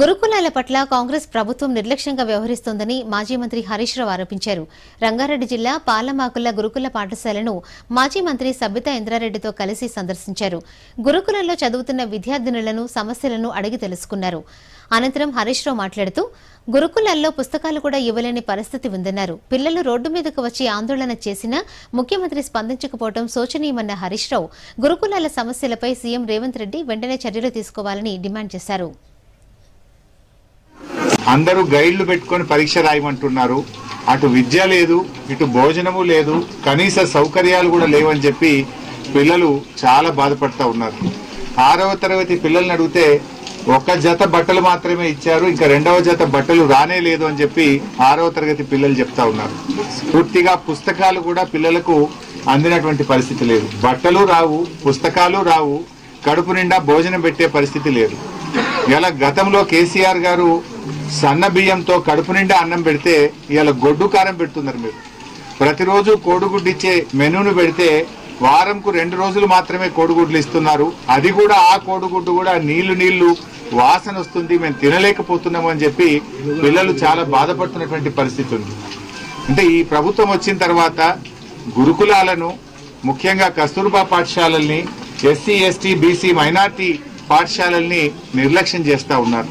గురుకులాల పట్ల కాంగ్రెస్ ప్రభుత్వం నిర్లక్ష్యంగా వ్యవహరిస్తోందని మాజీ మంత్రి హరీష్ రావు ఆరోపించారు. రంగారెడ్డి జిల్లా పాలమాకుల గురుకుల పాఠశాలను మాజీ మంత్రి సబితా ఇంద్రారెడ్డితో కలిసి సందర్శించారు. గురుకులంలో చదువుతున్న విద్యార్థినులను సమస్యలను అడిగి తెలుసుకున్నారు. అనంతరం హరీష్ రావు మాట్లాడుతూ గురుకులాల్లో పుస్తకాలు కూడా ఇవ్వలేని పరిస్థితి ఉందన్నారు. పిల్లలు రోడ్డు మీదకు వచ్చి ఆందోళన చేసినా ముఖ్యమంత్రి స్పందించకపోవడం శోచనీయమన్న హరీష్ రావు గురుకులాల సమస్యలపై సీఎం రేవంత్ రెడ్డి వెంటనే చర్యలు తీసుకోవాలని డిమాండ్ చేశారు. అందరూ గైడ్లు పెట్టుకొని పరీక్ష రాయమంటున్నారు. అటు విద్య లేదు ఇటు భోజనము లేదు కనీస సౌకర్యాలు కూడా లేవని చెప్పి పిల్లలు చాలా బాధపడతా ఉన్నారు. ఆరవ తరగతి పిల్లల్ని అడిగితే ఒక జత బట్టలు మాత్రమే ఇచ్చారు ఇంకా రెండవ జత బట్టలు రానే లేదు అని చెప్పి ఆరవ తరగతి పిల్లలు చెప్తా ఉన్నారు. పూర్తిగా పుస్తకాలు కూడా పిల్లలకు అందినటువంటి పరిస్థితి లేదు. బట్టలు రావు పుస్తకాలు రావు కడుపు నిండా భోజనం పెట్టే పరిస్థితి లేదు. ఇలా గతంలో కేసీఆర్ గారు సన్న బియ్యంతో కడుపు నిండా అన్నం పెడితే ఇలా గొడ్డు కారం పెడుతున్నారు మీరు. ప్రతిరోజు కోడిగుడ్డు ఇచ్చే మెనూను పెడితే వారంకు రెండు రోజులు మాత్రమే కోడిగుడ్లు ఇస్తున్నారు. అది కూడా ఆ కోడిగుడ్డు కూడా నీళ్ళు నీళ్ళు వాసన వస్తుంది మేము తినలేకపోతున్నాము అని చెప్పి పిల్లలు చాలా బాధపడుతున్నటువంటి పరిస్థితి ఉంది. అంటే ఈ ప్రభుత్వం వచ్చిన తర్వాత గురుకులాలను ముఖ్యంగా కస్తూర్బా పాఠశాలల్ని ఎస్సీ ఎస్టీ బీసీ మైనార్టీ పాఠశాలల్ని నిర్లక్ష్యం చేస్తా ఉన్నారు.